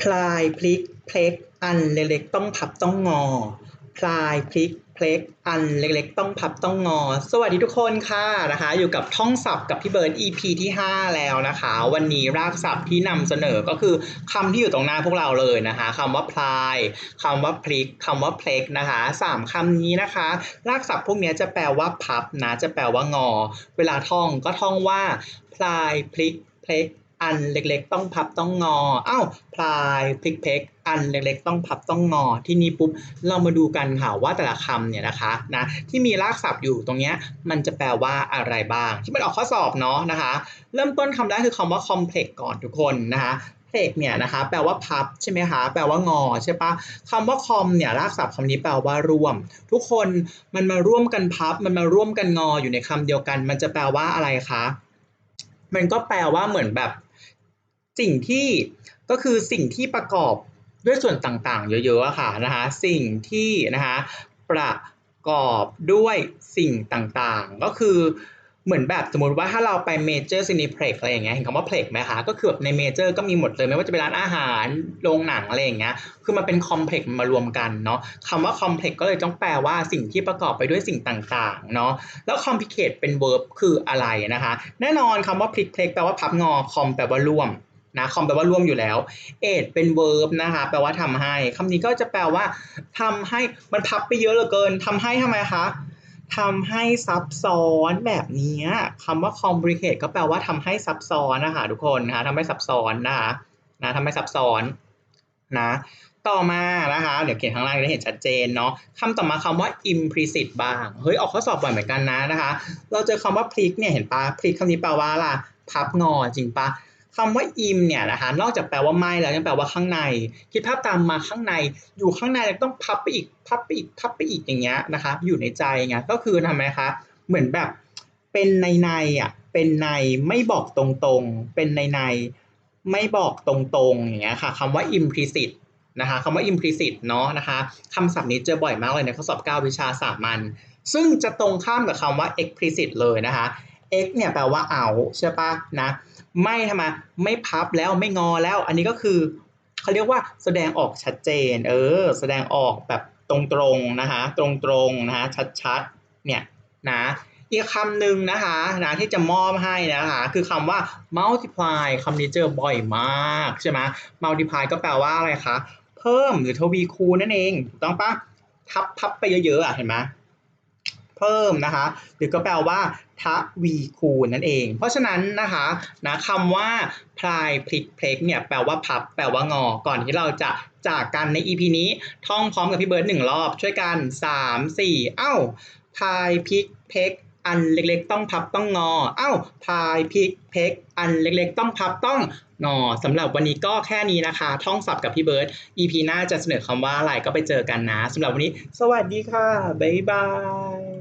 พลายพลิกเพล็กอันเล็กๆต้องพับต้องงอ พลายพลิกเพล็กอันเล็กๆ ต้องพับต้องงอ สวัสดีทุกคนค่ะนะคะ อยู่กับท่องศัพท์กับพี่เบิร์ด EP ที่ 5 แล้วนะคะ วันนี้รากศัพท์ที่นำเสนอก็คือคำที่อยู่ตรงหน้าพวกเราเลยนะคะคำว่าพลายคำว่าพลิกคำว่าเพล็กนะคะสามคำนี้นะคะ รากศัพท์พวกนี้จะแปลว่าพับนะจะแปลว่างอ เวลาท่องก็ท่องว่าพลายพลิกเพล็ก อันเล็กๆ ต้องพับต้องงออ้าวพลายพลิกเพล็กอันเล็กๆ ต้องพับต้องงอที่นี้ปุ๊บเรามาดูกันค่ะว่าแต่ละคำเนี่ยนะคะนะที่มีรากศัพท์อยู่ตรงเนี้ยมันจะแปลว่าอะไรบ้าง ที่มันออกข้อสอบเนาะนะคะ เริ่มต้นคำแรกคือคำว่า complex ก่อนทุกคนนะคะเพลกเนี่ยนะคะแปลว่าพับใช่ไหมคะแปลว่างอใช่ปะคำว่าคอมเนี่ยรากศัพท์คำนี้แปลว่าร่วม ทุกคนมันมาร่วมกันพับ มันมาร่วมกันงออยู่ในคำเดียวกัน มันจะแปลว่าอะไรคะมันก็แปลว่าเหมือนแบบ สิ่งที่ก็คือสิ่งที่ประกอบด้วยส่วนต่างๆ เยอะๆอะค่ะนะคะสิ่งที่นะคะประกอบด้วยสิ่งต่างๆ ก็คือเหมือนแบบสมมติว่าถ้าเราไปเมเจอร์ซินิเพล็กอะไรอย่างเงี้ยเห็นคำว่าเพล็กไหมคะก็คือแบบในเมเจอร์ก็มีหมดเลยไม่ว่าจะเป็นร้านอาหารโรงหนังอะไรอย่างเงี้ยคือมันเป็นคอมเพล็กซ์มารวมกันเนาะคำว่าคอมเพล็กซ์ก็เลยต้องแปลว่าสิ่งที่ประกอบไปด้วยสิ่งต่างๆเนาะแล้วคอมพิเคตเป็นเวิร์บคืออะไรนะคะ แน่นอนคำว่าพลิกเพล็กแปลว่าพับงอคอมแปลว่ารวม นะคอมแปลว่าร่วมอยู่แล้วเอทเป็นเวิร์บนะคะแปลว่าทำให้คำนี้ก็จะแปลว่าทำให้มันพับไปเยอะเหลือเกินทำให้ทำไมคะทำให้ซับซ้อนแบบนี้คำว่า complicate ก็แปลว่าทำให้ซับซ้อนนะคะทุกคนนะคะทำให้ซับซ้อนนะคะนะทำให้ซับซ้อนนะต่อมานะคะ เดี๋ยวเขียนข้างล่างจะเห็นชัดเจนเนาะคำต่อมาคำว่า implicit บ้าง เฮ้ย ออกข้อสอบบ่อยเหมือนกันนะนะคะ เราเจอคำว่าพลิกเนี่ยเห็นปะพลิกคำนี้แปลว่าอะไรพับงอจริงปะ คำว่า im เนี่ยนะคะนอกจากแปลว่าไม่แล้วยังแปลว่าข้างใน คิดภาพตามมาข้างใน อยู่ข้างในแล้วต้องพับไปอีกพับไปอีกพับไปอีกอย่างเงี้ยนะคะอยู่ในใจไงก็คือทำไมคะเหมือนแบบเป็นในในอะเป็นในไม่บอกตรงๆ เป็นในในไม่บอกตรงๆอย่างเงี้ยค่ะคำว่า implicit นะคะคำว่า implicit เนาะนะคะคำศัพท์นี้เจอบ่อยมากเลยในข้อสอบ 9 วิชาสามัญซึ่งจะตรงข้ามกับคำว่า explicit เลยนะคะ x เนี่ยแปลว่าเอาใช่ปะนะไม่ทำไมไม่พับแล้วไม่งอแล้ว อันนี้ก็คือเขาเรียกว่าแสดงออกชัดเจน เออ แสดงออกแบบตรงๆนะคะตรงๆนะคะชัดๆเนี่ยนะอีกคำหนึ่งนะคะนะที่จะมอบให้นะคะคือคำว่า multiply คำนี้เจอบ่อยมากใช่ไหม multiply ก็แปลว่าอะไรคะ เพิ่มหรือทวีคูณนั่นเองถูกต้องปะทับพับไปเยอะๆอะเห็นไหม เพิ่มนะคะ หรือก็แปลว่าทวีคูณนั่นเอง เพราะฉะนั้นนะคะนะคำว่าพลายพลิกเพล็กเนี่ยแปลว่าพับ แปลว่างอ ก่อนที่เราจะจากกันใน EP นี้ ท่องพร้อมกับพี่เบิร์ดหนึ่งรอบช่วยกัน 3 4 เอ้าพายพลิกเพล็กอันเล็กๆ ต้องพับต้องงอ เอ้าพายพลิกเพกอันเล็กๆ ต้องพับต้องงอสำหรับวันนี้ก็แค่นี้นะคะ ท่องศัพท์กับพี่เบิร์ด EP หน้าจะเสนอคำว่าอะไรก็ไปเจอกันนะสำหรับวันนี้ สวัสดีค่ะ บ๊ายบาย